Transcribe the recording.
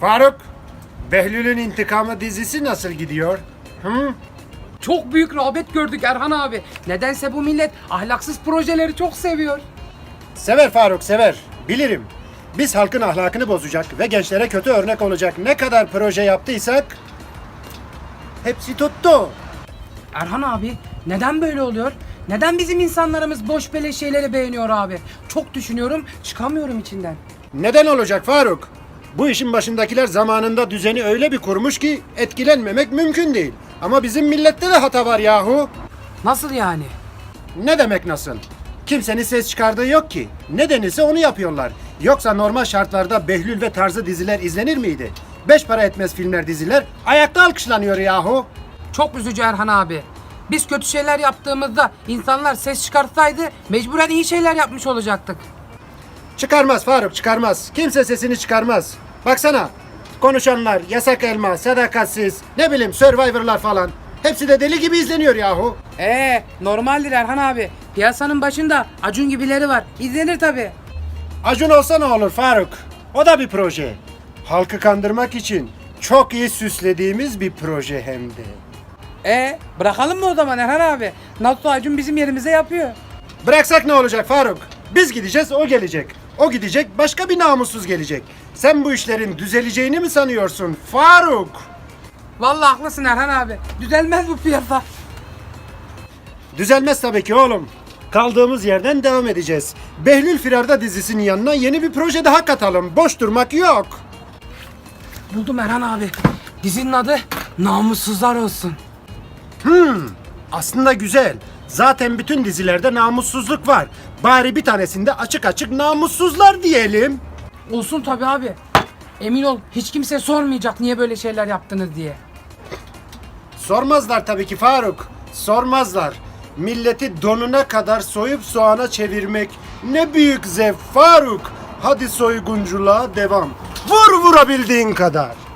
Faruk, Behlül'ün İntikamı dizisi nasıl gidiyor? Hı? Çok büyük rağbet gördük Erhan abi. Nedense bu millet ahlaksız projeleri çok seviyor. Sever Faruk, sever. Bilirim. Biz halkın ahlakını bozacak ve gençlere kötü örnek olacak ne kadar proje yaptıysak hepsi tuttu. Erhan abi neden böyle oluyor? Neden bizim insanlarımız boş beleş şeyleri beğeniyor abi? Çok düşünüyorum çıkamıyorum içinden. Neden olacak Faruk? Bu işin başındakiler zamanında düzeni öyle bir kurmuş ki etkilenmemek mümkün değil. Ama bizim millette de hata var yahu. Nasıl yani? Ne demek nasıl? Kimsenin ses çıkardığı yok ki. Ne denilse onu yapıyorlar. Yoksa normal şartlarda Behlül ve tarzı diziler izlenir miydi? Beş para etmez filmler diziler ayakta alkışlanıyor yahu. Çok üzücü Erhan abi. Biz kötü şeyler yaptığımızda insanlar ses çıkartsaydı mecburen iyi şeyler yapmış olacaktık. Çıkarmaz Faruk çıkarmaz. Kimse sesini çıkarmaz. Baksana konuşanlar, yasak elma, sadakatsiz, ne bileyim Survivor'lar falan. Hepsi de deli gibi izleniyor yahu. Ee, normaldir Erhan abi. Piyasanın başında Acun gibileri var. İzlenir tabi. Acun olsa ne olur Faruk? O da bir proje. Halkı kandırmak için çok iyi süslediğimiz bir proje hem de. Ee, bırakalım mı o zaman Erhan abi? Nasıl Acun bizim yerimize yapıyor. Bıraksak ne olacak Faruk? Biz gideceğiz o gelecek. O gidecek başka bir namussuz gelecek. Sen bu işlerin düzeleceğini mi sanıyorsun Faruk? Vallahi haklısın Erhan abi. Düzelmez bu piyasa. Düzelmez tabii ki oğlum. Kaldığımız yerden devam edeceğiz. Behlül Firarda dizisinin yanına yeni bir proje daha katalım. Boş durmak yok. Buldum Erhan abi. Dizinin adı Namussuzlar olsun. Aslında güzel. Zaten bütün dizilerde namussuzluk var. Bari bir tanesinde açık açık namussuzlar diyelim. Olsun tabi abi. Emin ol hiç kimse sormayacak niye böyle şeyler yaptınız diye. Sormazlar tabii ki Faruk. Sormazlar. Milleti donuna kadar soyup soğana çevirmek ne büyük zevk Faruk. Hadi soygunculuğa devam. Vur vurabildiğin kadar.